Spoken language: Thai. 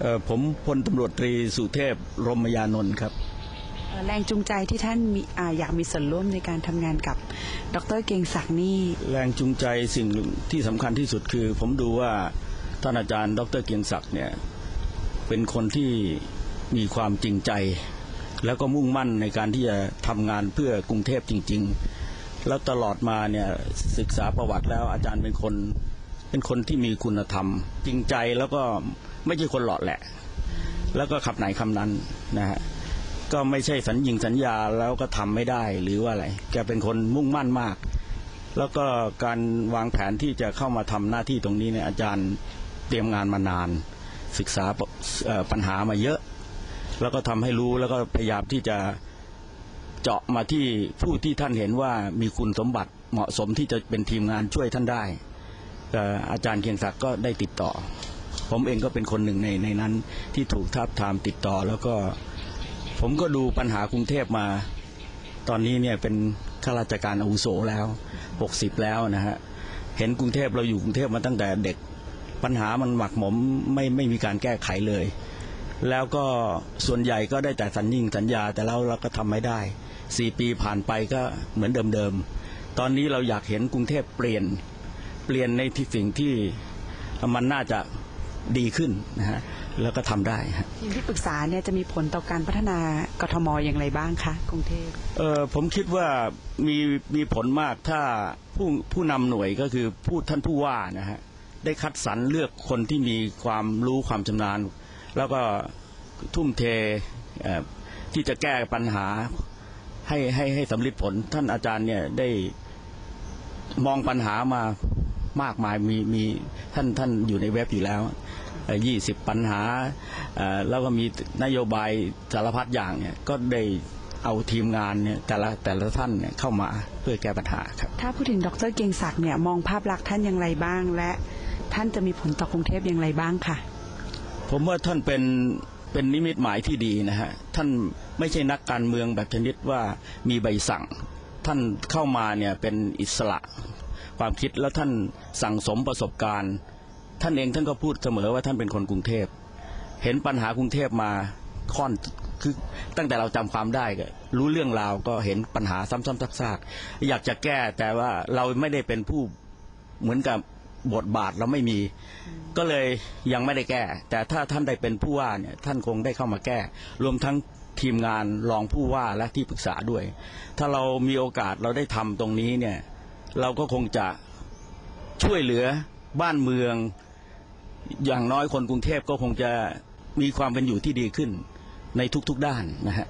เอ่อผมพลตำรวจตรีสุเทพรมยานนท์ครับเอ่อแรงจูงใจที่ท่านมีอาอยากมีส่วนร่วมในการทำงานกับดรเกรียงศักดิ์นี่ แรงจูงใจสิ่งที่สำคัญที่สุดคือ ผมดูว่าท่านอาจารย์ดรเกียงศักดิ์เนี่ยเป็นคนที่มีความจริงใจ แล้วก็มุ่งมั่นในการที่จะทำงานเพื่อกรุงเทพจริง ๆ แล้วตลอดมาเนี่ยศึกษาประวัติแล้วอาจารย์เป็นคนเป็นคนที่มีคุณธรรม จริงใจแล้วก็ ไม่ใช่คนหลอดแหละ แล้วก็ขับไหนคำนั้นนะฮะก็ไม่ใช่สัญญิงสัญญาแล้วก็ทำไม่ได้หรือว่าอะไร แกเป็นคนมุ่งมั่นมาก แล้วก็การวางแผนที่จะเข้ามาทำหน้าที่ตรงนี้เนี่ยอาจารย์เตรียมงานมานาน ศึกษาปัญหามาเยอะ แล้วก็ทำให้รู้แล้วก็พยายามที่จะเจาะมาที่ผู้ที่ท่านเห็นว่ามีคุณสมบัติเหมาะสมที่จะเป็นทีมงานช่วยท่านได้อาจารย์เคียงศักดิ์ก็ได้ติดต่อ ผมเองก็เป็นคนหนึ่งในในนั้นที่ถูกทับทามติดต่อ แล้วก็ผมก็ดูปัญหากรุงเทพมา ตอนนี้เนี่ยเป็นข้าราชการอาวุโสแล้ว60แล้วนะฮะเห็นกรุงเทพเราอยู่กรุงเทพมาตั้งแต่เด็ก ปัญหามันหมักหมมไม่ไม่มีการแก้ไขเลย แล้วก็ส่วนใหญ่ก็ได้แต่สัญญิงสัญญาแต่แล้วเราก็ทำไม่ได้4ปีผ่านไปก็เหมือนเดิมๆตอนนี้เราอยากเห็นกรุงเทพเปลี่ยนเปลี่ยนในที่สิ่งที่มันน่าจะ ดีขึ้นนะฮะแล้วก็ทำได้ฮะทีมที่ปรึกษาเนี่ยจะมีผลต่อการพัฒนากทมอย่างไรบ้างคะกรุงเทพเออผมคิดว่ามีมีผลมากถ้าผู้ผู้นำหน่วยก็คือผู้ท่านผู้ว่านะฮะได้คัดสรรเลือกคนที่มีความรู้ความชำนาญ แล้วก็ทุ่มเทเอ่อที่จะแก้ปัญหาให้ให้ให้สำเร็จผลท่านอาจารย์เนี่ยได้มองปัญหามา มากมายมีมีท่านท่านอยู่ในเว็บอยู่แล้วยี่สิบปัญหาเอ่อแล้วก็มีนโยบายสารพัดอย่างเนี่ยก็ได้เอาทีมงานเนี่ยแต่ละแต่ละท่านเนี่ยเข้ามาเพื่อแก้ปัญหาครับ ถ้าพูดถึงดรเกรียงศักดิ์เนี่ยมองภาพลักษณ์ท่านอย่างไรบ้าง และท่านจะมีผลต่อกรุงเทพอย่างไรบ้างค่ะ ผมว่าท่านเป็นเป็นนิมิตหมายที่ดีนะฮะท่านไม่ใช่นักการเมืองแบบชนิดว่ามีใบสั่ง ท่านเข้ามาเนี่ยเป็นอิสระ ความคิดแล้วท่านสั่งสมประสบการณ์ ท่านเองท่านก็พูดเสมอว่าท่านเป็นคนกรุงเทพ เห็นปัญหากรุงเทพมาค่อนคือตั้งแต่เราจำความได้ก็รู้เรื่องราวก็เห็นปัญหาซ้ำๆซากๆอยากจะแก้แต่ว่าเราไม่ได้เป็นผู้เหมือนกับบทบาทเราไม่มี ก็เลยยังไม่ได้แก้ แต่ถ้าท่านได้เป็นผู้ว่าเนี่ยท่านคงได้เข้ามาแก้ รวมทั้งทีมงานรองผู้ว่าและที่ปรึกษาด้วย ถ้าเรามีโอกาสเราได้ทำตรงนี้เนี่ย เราก็คงจะช่วยเหลือบ้านเมือง อย่างน้อยคนกรุงเทพก็คงจะมีความเป็นอยู่ที่ดีขึ้นในทุกๆด้านนะฮะ